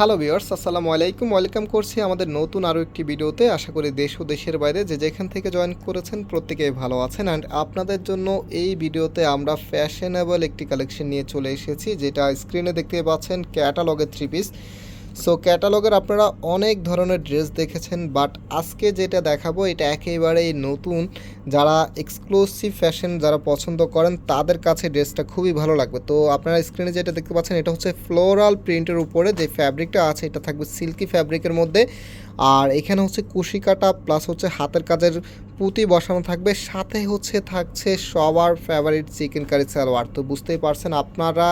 Hello viewers আসসালামু আলাইকুম। Welcome করছি আমাদের নতুন আরও একটি ভিডিওতে। আশা করি দেশ ও দেশের বাইরে যে যেখান থেকে জয়েন করেছেন প্রত্যেকেই ভালো আছেন। অ্যান্ড আপনাদের জন্য এই ভিডিওতে আমরা ফ্যাশনেবল একটি কালেকশন নিয়ে চলে এসেছি, যেটা স্ক্রিনে দেখতে পাচ্ছেন ক্যাটালগের থ্রি পিস। সো ক্যাটালগের আপনারা অনেক ধরনের ড্রেস দেখেছেন বাট আজকে যেটা দেখাবো, এটা একেবারেই নতুন। যারা এক্সক্লুসিভ ফ্যাশন যারা পছন্দ করেন, তাদের কাছে ড্রেসটা খুবই ভালো লাগবে। তো আপনারা স্ক্রিনে যেটা দেখতে পাচ্ছেন, এটা হচ্ছে ফ্লোরাল প্রিন্টের উপরে যে ফ্যাব্রিকটা আছে, এটা থাকবে সিল্কি ফ্যাব্রিকের মধ্যে। আর এখানে হচ্ছে কুশি কাটা প্লাস হচ্ছে হাতের কাজের পুঁতি বসানো থাকবে। সাথে হচ্ছে থাকছে সবার ফেভারিট চিকেন কারি সালোয়ার তো বুঝতেই পারছেন আপনারা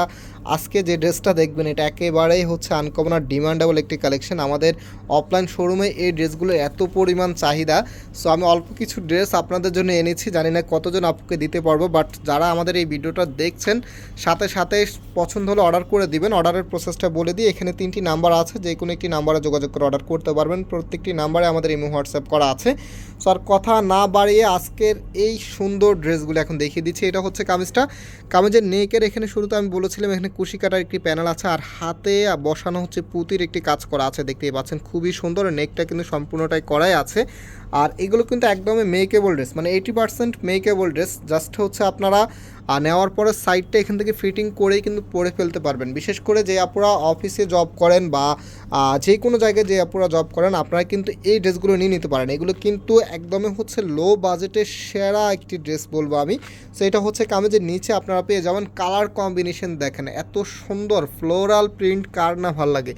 আজকে যে ড্রেসটা দেখবেন, এটা একেবারেই হচ্ছে আনকমন আর ডিমান্ডেবল একটি কালেকশন আমাদের অফলাইন শোরুমে এই ড্রেসগুলো এত পরিমাণ চাহিদা। সো আমি অল্প কিছু ড্রেস আপনাদের জন্য এনেছি, জানি না কতজন আপুকে দিতে পারব বাট যারা আমাদের এই ভিডিওটা দেখছেন, সাথে সাথে পছন্দ হলে অর্ডার করে দিবেন। অর্ডারের প্রসেসটা বলে দিই, এখানে তিনটি নাম্বার আছে যে কোনো একটি নাম্বারে যোগাযোগ করে অর্ডার করতে পারবেন। প্রত্যেকটি নাম্বারে আমাদের ইমো হোয়াটসঅ্যাপ করা আছে। সো আর কথা না বাড়িয়ে আজকের এই সুন্দর ড্রেসগুলো এখন দেখিয়ে দিচ্ছি। এটা হচ্ছে কামিজটা। কামিজের নেকের এখানে শুরুতে আমি বলেছিলাম এখানে কুশি কাটার একটি প্যানেল আছে আর হাতে বসানো হচ্ছে পুঁতির একটি কাজ করা আছে দেখতেই পাচ্ছেন। খুবই সুন্দর নেকটা কিন্তু সম্পূর্ণটাই করাই আছে। আর এগুলো কিন্তু একদমই মেকেবল ড্রেস মানে eighty percent makeable dress just হচ্ছে আপনারা আহ, নেওয়ার পরে সাইডটা এখান থেকে ফিটিং করেই কিন্তু পরে ফেলতে পারবেন। বিশেষ করে যে আপুরা অফিসে জব করেন বা যে কোনো জায়গায় যে আপুরা জব করেন, আপনারা কিন্তু এই ড্রেসগুলো নিয়ে নিতে পারেন। এগুলো কিন্তু একদমই হচ্ছে লো বাজেটের সেরা একটি ড্রেস বলব আমি। সো এটা হচ্ছে কামিজের নিচে আপনারা পেয়ে যাবেন কালার কম্বিনেশন দেখেন, এত সুন্দর ফ্লোরাল প্রিন্ট কার না ভালো লাগে।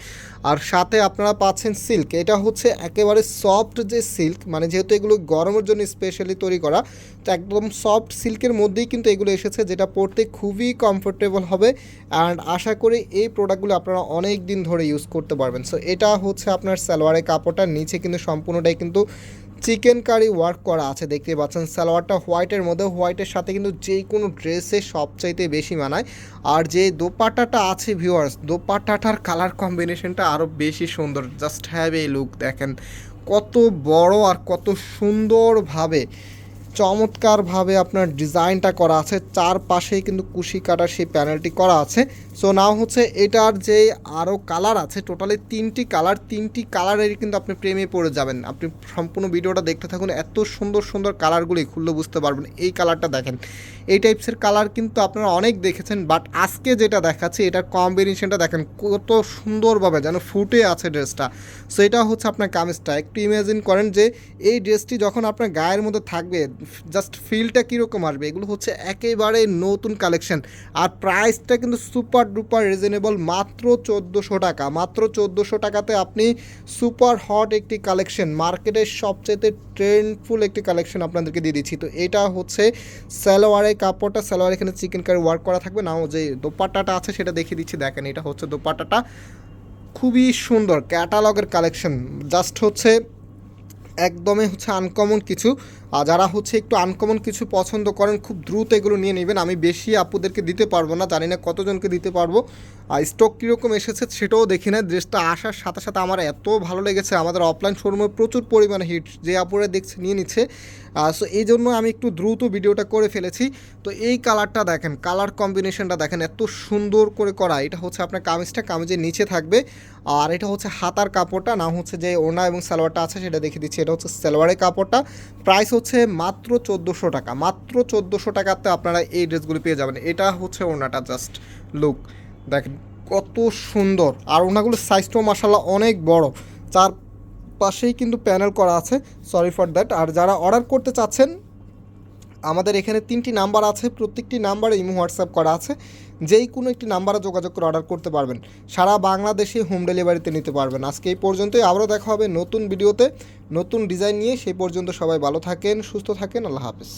আর সাথে আপনারা পাচ্ছেন সিল্ক এটা হচ্ছে একেবারে সফট যে সিল্ক মানে যেহেতু এগুলো গরমের জন্য স্পেশালি তৈরি করা, তো একদম সফট সিল্কের মধ্যেই কিন্তু এগুলো এসেছে, যেটা পরতে খুবই কমফোর্টেবল হবে। অ্যান্ড আশা করি এই প্রোডাক্টগুলো আপনারা অনেক দিন ধরে ইউজ করতে পারবেন। সো এটা হচ্ছে আপনার সালোয়ারের কাপড়টা। নিচে কিন্তু সম্পূর্ণটাই কিন্তু চিকেন কারি ওয়ার্ক করা আছে। দেখতে পাচ্ছেন, সালোয়ারটা হোয়াইটের মধ্যে। হোয়াইটের সাথে কিন্তু যে কোনো ড্রেসে সবচাইতে বেশি মানায়। আর যে দোপাট্টাটা আছে ভিউয়ার্স দোপাট্টাটার কালার কম্বিনেশনটা আরও বেশি সুন্দর। জাস্ট হ্যাভ এই লুক দেখেন। কত বড় আর কত সুন্দরভাবে চমৎকারভাবে আপনার ডিজাইনটা করা আছে। চারপাশেই কিন্তু কুশি কাটার সেই প্যানেলটি করা আছে। সো নাও হচ্ছে এটার যে আরও কালার আছে টোটালি তিনটি কালার, তিনটি কালারের কিন্তু আপনি প্রেমে পড়ে যাবেন। আপনি সম্পূর্ণ ভিডিওটা দেখতে থাকুন, এত সুন্দর সুন্দর কালারগুলি খুললে বুঝতে পারবেন। এই কালারটা দেখেন। এই টাইপসের কালার কিন্তু আপনারা অনেক দেখেছেন বাট আজকে যেটা দেখাচ্ছি, এটার কম্বিনেশনটা দেখেন, কত সুন্দরভাবে যেন ফুটে আছে ড্রেসটা সো এটা হচ্ছে আপনার কামিজটা। একটু ইমাজিন করেন যে, এই ড্রেসটি যখন আপনার গায়ের মধ্যে থাকবে জাস্ট ফিলটা কীরকম আসবে? এগুলো হচ্ছে একেবারে নতুন কালেকশন আর প্রাইসটা কিন্তু সুপার ডুপার রিজনেবল মাত্র চোদ্দোশো টাকা। মাত্র চোদ্দোশো টাকাতে আপনি সুপার হট একটি কালেকশন মার্কেটের সবচেয়ে ট্রেন্ডফুল একটি কালেকশন আপনাদেরকে দিয়ে দিচ্ছি। তো এটা হচ্ছে সালোয়ারের কাপড়টা। সালোয়ার এখানে চিকেন কারি ওয়ার্ক করা থাকবে। নাও যে দোপাট্টাটা আছে সেটা দেখিয়ে দিচ্ছি। দেখেন, এটা হচ্ছে দোপাট্টাটা। খুবই সুন্দর ক্যাটালগের কালেকশন জাস্ট হচ্ছে একদমই হচ্ছে আনকমন কিছু। যারা হচ্ছে একটু আনকমন কিছু পছন্দ করেন, খুব দ্রুত এগুলো নিয়ে নেবেন। আমি বেশি আপুদেরকে দিতে পারব না, জানি না কতজনকে দিতে পারব। আর স্টক কীরকম এসেছে সেটাও দেখি না। ড্রেসটা আসার সাথে সাথে আমার এত ভালো লেগেছে, আমাদের অফলাইন শোরুমে প্রচুর পরিমাণে হিট যে আপুরা দেখছে নিয়ে নিচ্ছে। সো এই জন্য আমি একটু দ্রুত ভিডিওটা করে ফেলেছি। তো এই কালারটা দেখেন কালার কম্বিনেশনটা দেখেন, এত সুন্দর করে করা। এটা হচ্ছে আপনার কামিজটা, কামিজের নিচে থাকবে। আর এটা হচ্ছে হাতার কাপড়টা না হচ্ছে যে ওনা এবং সালোয়ারটা আছে, সেটা দেখে দিচ্ছি। এটা হচ্ছে সালোয়ারের কাপড়টা। প্রাইস হচ্ছে মাত্র চোদ্দোশো টাকা। মাত্র চোদ্দোশো টাকাতে আপনারা এই ড্রেসগুলো পেয়ে যাবেন। এটা হচ্ছে ওনাটা জাস্ট লুক দেখেন কত সুন্দর। আর ওনাগুলোর সাইজটাও মাসাল্লাহ অনেক বড়। চার পাশেই কিন্তু প্যানেল করা আছে। সরি ফর দ্যাট আর যারা অর্ডার করতে চাচ্ছেন আমাদের এখানে তিনটি নাম্বার আছে, প্রত্যেকটি নাম্বারে ইমো হোয়াটসঅ্যাপ করা আছে, যেই কোনো একটি নাম্বারে যোগাযোগ করে অর্ডার করতে পারবেন। সারা বাংলাদেশে হোম ডেলিভারিতে নিতে পারবেন। আজকে এই পর্যন্তই, আবারও দেখা হবে নতুন ভিডিওতে, নতুন ডিজাইন নিয়ে, সেই পর্যন্ত সবাই ভালো থাকেন, সুস্থ থাকেন, আল্লাহ হাফেজ।